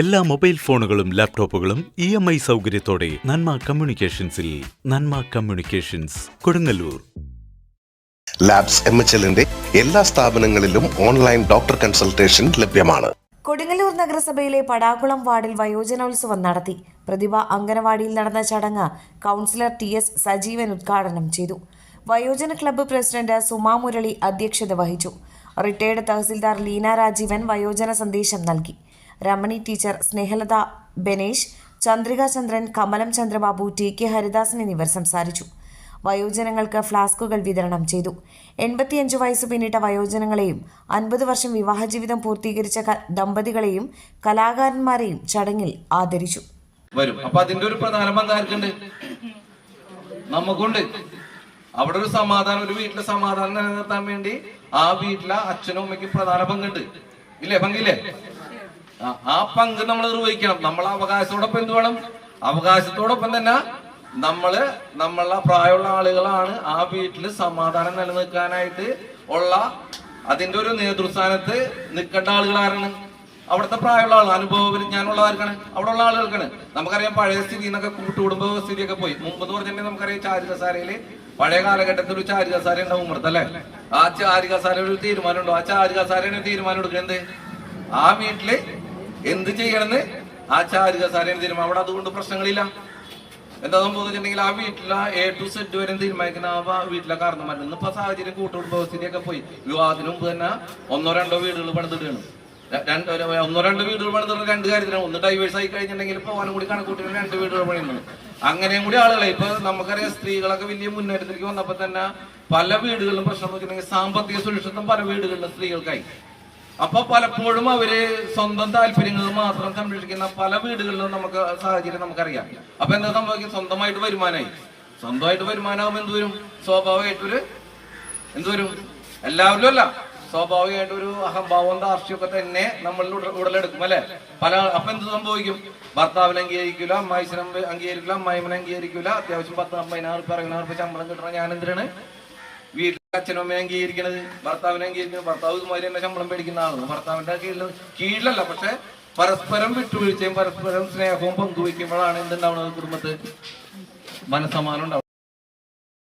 എല്ലാ മൊബൈൽ ഫോണുകളും ലാപ്ടോപ്പുകളും ഇ എം ഐ സൗകര്യത്തോടെ Nanma കമ്മ്യൂണിക്കേഷൻസിൽ Nanma communications Kodungallur. Labs M H എല്ലിന്റെ എല്ലാ സ്ഥാപനങ്ങളിലും ഓൺലൈൻ ഡോക്ടർ കൺസൾട്ടേഷൻ ലഭ്യമാണ്. കൊടുങ്ങല്ലൂർ നഗരസഭയിലെ പടാകുളം വാർഡിൽ വയോജനോത്സവം നടത്തി. പ്രതിഭ അംഗനവാടിയിൽ നടന്ന ചടങ്ങ് കൗൺസിലർ ടി എസ് സജീവൻ ഉദ്ഘാടനം ചെയ്തു. വയോജന ക്ലബ്ബ് പ്രസിഡന്റ് സുമാ മുരളി അധ്യക്ഷത വഹിച്ചു. റിട്ടയർഡ് തഹസിൽദാർ ലീന രാജീവൻ വയോജന സന്ദേശം നൽകി. Ramani teacher Snehalatha Banesh Chandrika Chandran Kamalam Chandrababu T K Haridasan എന്നിവർ സംസാരിച്ചു. വയോജനങ്ങൾക്ക് ഫ്ലാസ്കുകൾ വിതരണം ചെയ്തു. എൺപത്തിയഞ്ച് വയസ്സ് പിന്നിട്ട വയോജനങ്ങളെയും അൻപത് വർഷം വിവാഹ ജീവിതം പൂർത്തീകരിച്ച ദമ്പതികളെയും കലാകാരന്മാരെയും ചടങ്ങിൽ ആദരിച്ചു. വരും. അപ്പൊ അതിന്റെ ഒരു പ്രധാന ബന്ധം ആർക്കുണ്ട്? നമുക്കുണ്ട്. അവിടെ ഒരു സമാധാനം ഒരു വീട്ടിലെ സമാധാനം നിലനിർത്താൻ വേണ്ടി ആ വീട്ടിലെ അച്ഛനും അമ്മയ്ക്ക് പ്രധാന പങ്കുണ്ട്. ഇല്ലേ? പങ്കില്ലേ? ആ, പങ്ക് നമ്മൾ നിർവഹിക്കണം. നമ്മൾ അവകാശത്തോടൊപ്പം എന്ത് വേണം? അവകാശത്തോടൊപ്പം തന്നെ നമ്മൾ നമ്മളെ പ്രായമുള്ള ആളുകളാണ് ആ വീട്ടിൽ സമാധാനം നിലനിൽക്കാനായിട്ട് ഉള്ള അതിന്റെ ഒരു നേതൃസ്ഥാനത്ത് നിൽക്കേണ്ട ആളുകൾ ആരാണ്? അവിടുത്തെ പ്രായമുള്ള ആൾ അനുഭവ വിജ്ഞാനമുള്ളവർക്കാണ് അവിടെ ഉള്ള ആളുകൾക്കാണ്. നമുക്കറിയാം പഴയ സ്ഥിതി എന്നൊക്കെ കൂട്ടുകുടുംബ സ്ഥിതിയൊക്കെ പോയി. മുമ്പ് എന്ന് പറഞ്ഞിട്ടുണ്ടെങ്കിൽ നമുക്കറിയാം ചാരികസാരയിൽ പഴയ കാലഘട്ടത്തിൽ ഒരു ചാരികസാര ഉണ്ടാവും അല്ലേ? ആ ചാരികസാര ഒരു തീരുമാനം ഉണ്ടോ ആ ചാരികസാരയാണ് തീരുമാനം എടുക്കുന്നത് ആ വീട്ടിൽ എന്ത് ചെയ്യണമെന്ന് ആചാര്യ ചാരുകസാരന് തീരുമാനം. അവിടെ അതുകൊണ്ട് പ്രശ്നങ്ങളില്ല. എന്താ സംഭവിച്ചിട്ടുണ്ടെങ്കിൽ ആ വീട്ടിലെ എ ടു സെറ്റ് വരെ തീരുമാനിക്കുന്ന ആ വീട്ടിലെ വീട്ടിലെ നിന്ന് ഇപ്പൊ സാഹചര്യം കൂട്ടുകുടുംബ സ്ഥിതിയൊക്കെ പോയി. വിവാഹത്തിന് മുമ്പ് തന്നെ ഒന്നോ രണ്ടോ വീടുകൾ പണിതിടുകയാണ്. രണ്ട് ഒന്നോ രണ്ടോ വീടുകൾ പണിതിട്ട് രണ്ട് കാര്യത്തിനാണ്. ഒന്ന് ഡൈവേഴ്സ് ആയി കഴിഞ്ഞിട്ടുണ്ടെങ്കിൽ പോകാനും കൂടി കണക്കൂട്ടി രണ്ട് വീടുകൾ പണിയുന്നത് അങ്ങനെയും കൂടി ആളുകളെ ഇപ്പൊ നമുക്കറിയാം സ്ത്രീകളൊക്കെ വലിയ മുന്നേറ്റത്തിലേക്ക് വന്നപ്പോ തന്നെ പല വീടുകളിലും പ്രശ്നം വെച്ചിട്ടുണ്ടെങ്കിൽ സാമ്പത്തിക സുരക്ഷിതം പല വീടുകളിലും സ്ത്രീകൾക്കായി. അപ്പൊ പലപ്പോഴും അവർ സ്വന്തം താല്പര്യങ്ങൾ മാത്രം സംരക്ഷിക്കുന്ന പല വീടുകളിലും നമുക്ക് സാഹചര്യം നമുക്കറിയാം. അപ്പൊ എന്താ സംഭവിക്കും? സ്വന്തമായിട്ട് വരുമാനമായി സ്വന്തമായിട്ട് വരുമാനമാകുമ്പോൾ എന്ത് വരും? സ്വാഭാവികമായിട്ടൊരു എന്ത് വരും? എല്ലാവരിലും അല്ല. സ്വാഭാവികമായിട്ട് ഒരു അഹംഭാവം ദാർഷ്ട്യമൊക്കെ തന്നെ നമ്മൾ ഉട- ഉടലെടുക്കും അല്ലെ? പല അപ്പൊ എന്ത് സംഭവിക്കും? ഭർത്താവിനെ അംഗീകരിക്കില്ല അമ്മായിസിനെ അംഗീകരിക്കില്ല അമ്മായിമനെ അംഗീകരിക്കില്ല അത്യാവശ്യം പത്ത് അമ്പതിനായിരം റുപ്യ അറുപതിനായിരം റുപ്യ ശമ്പളം കിട്ടണം ഞാൻ എന്തിനാണ്? അച്ഛനും അമ്മയും അംഗീകരിക്കണത് ഭർത്താവിനെ അംഗീകരിക്കുന്നത് ഭർത്താവ് ഇതുമാതിരി ശമ്പളം പേടിക്കുന്ന ആളാണ്. ഭർത്താവിന്റെ കീഴിൽ കീഴിലല്ല പക്ഷെ പരസ്പരം വിട്ടുവീഴ്ചയും പരസ്പരം സ്നേഹവും പങ്കുവയ്ക്കുമ്പോഴാണ് എന്തുണ്ടാവുന്നത് കുടുംബത്ത്? മനസ്സമാനം ഉണ്ടാവുന്നത്.